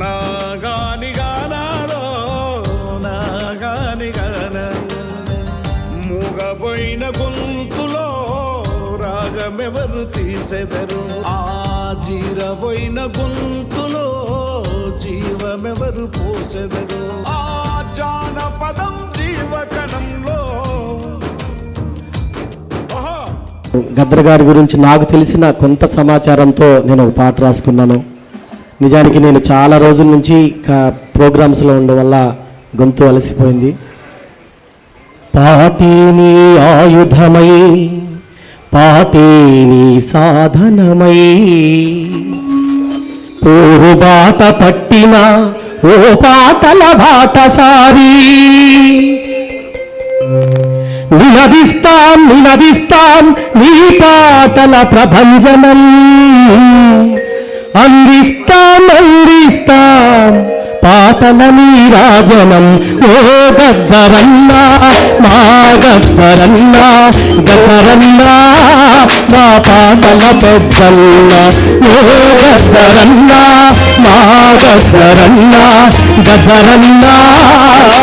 నాగాని గానాలో నాగాని గానాలో మూగబోయిన గొంతులో రాగమెవరు తీసెదరు? ఆ జీరబోయిన గొంతులో జీవమెవరు పోసెదరు? ఆ జానపదం జీవకణంలో. గద్దర్ గారి గురించి నాకు తెలిసిన కొంత సమాచారంతో నేను ఒక పాట రాసుకున్నాను. నిజానికి నేను చాలా రోజుల నుంచి ప్రోగ్రామ్స్లో ఉండడం వల్ల గొంతు అలసిపోయింది. పాటి ఆయుధమై పాటి సాధనమై పోరు బాట పట్టిన ఓ పాటల బాటసారి నినదిస్తాం నినదిస్తాం నీ పాటల ప్రభంజనం. అందిస్తాం అందిస్తాం. పాటల నీరాజనం ఓ గద్దరన్నా మా గద్దరన్నా గద్దరన్నా మా పాటల పెద్దన్నా ఓ గద్దరన్నా మా గద్దరన్నా గద్దరన్నా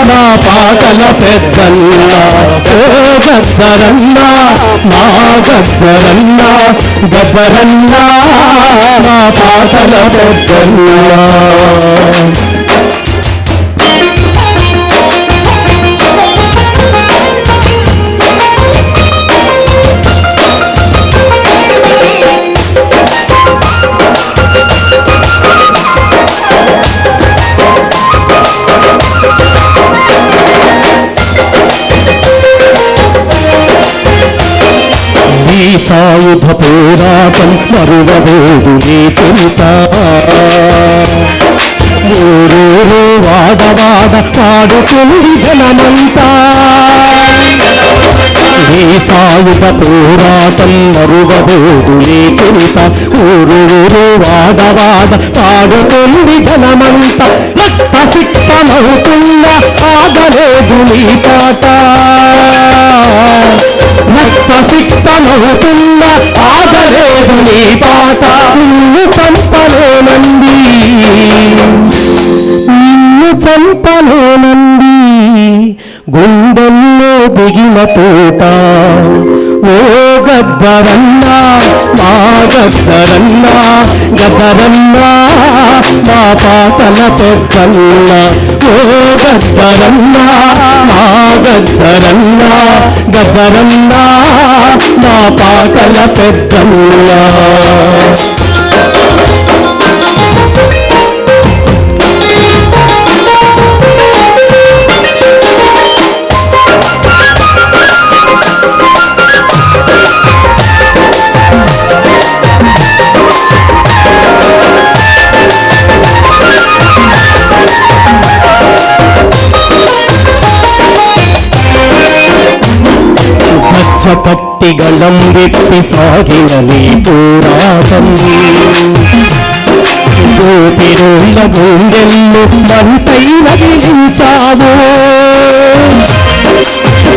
నా పాటల పెద్దన్నా ఓ గద్దరన్నా నా గద్దరన్నా గద్దరన్నా నా పాటల పెద్దన్నా సాయుధ పోరాటం మరువబోదు నీ చింత వాడవాడ పాడుతుంది జనమంతా. నీ సాయుధ పోరాటం మరువబోదు నీ చింత ఊరూరు వాడవాడ పాడుతుంది జనమంతా. రక్త సిక్తమవుతున్న ఆగలేదు నీ పాట. రక్త ఆగలేదు నీ పాట నిన్ను చంపలేనంది. నిన్ను చంపలేనంది. గుండెల్లో దిగిన తోట. ఓ గద్దరన్నా మా గద్దరన్నా గద్దరన్నా మా పాటల పెద్దన్నా ఓ గద్దరన్నా మా గద్దరన్నా గద్దరన్నా మా పాటల పెద్దన్నా గచ్చ కట్టి గళం విప్పి సాగిన నీ పోరాటం. గోపిరుల గుండెల్లు మంటై నగిలించావు.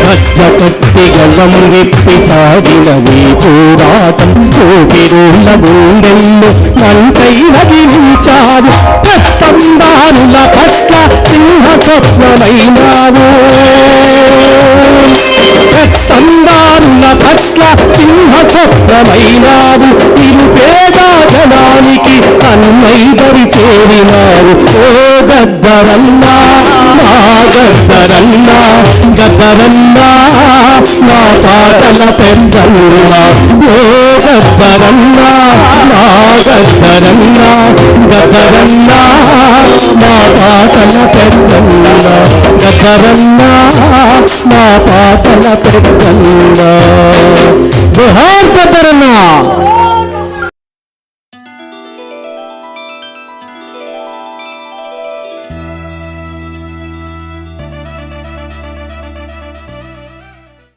గచ్చ కట్టి గళం విప్పి సాగిన నీ పోరాటం. గోపిరుల గుండెల్లు మంటై రక్తం పెత్తందారుల పట్ల సింహ స్వప్నమైనావు పట్ల సింహ స్వప్నమైనావు నిరుపేద జనానికి అన్నై దరి చేరినావు ఓ గద్దరన్నా గద్దరన్నా గద్దరన్నా నా పాటల పెద్దన్నా. ఓ గద్దరన్నా మా గద్దరన్నా గద్దరన్నా మా పాటల పెద్దన్నా. గద్దరన్నా నా పాటల పెద్దన్నా. జోహార్ గద్దరన్నా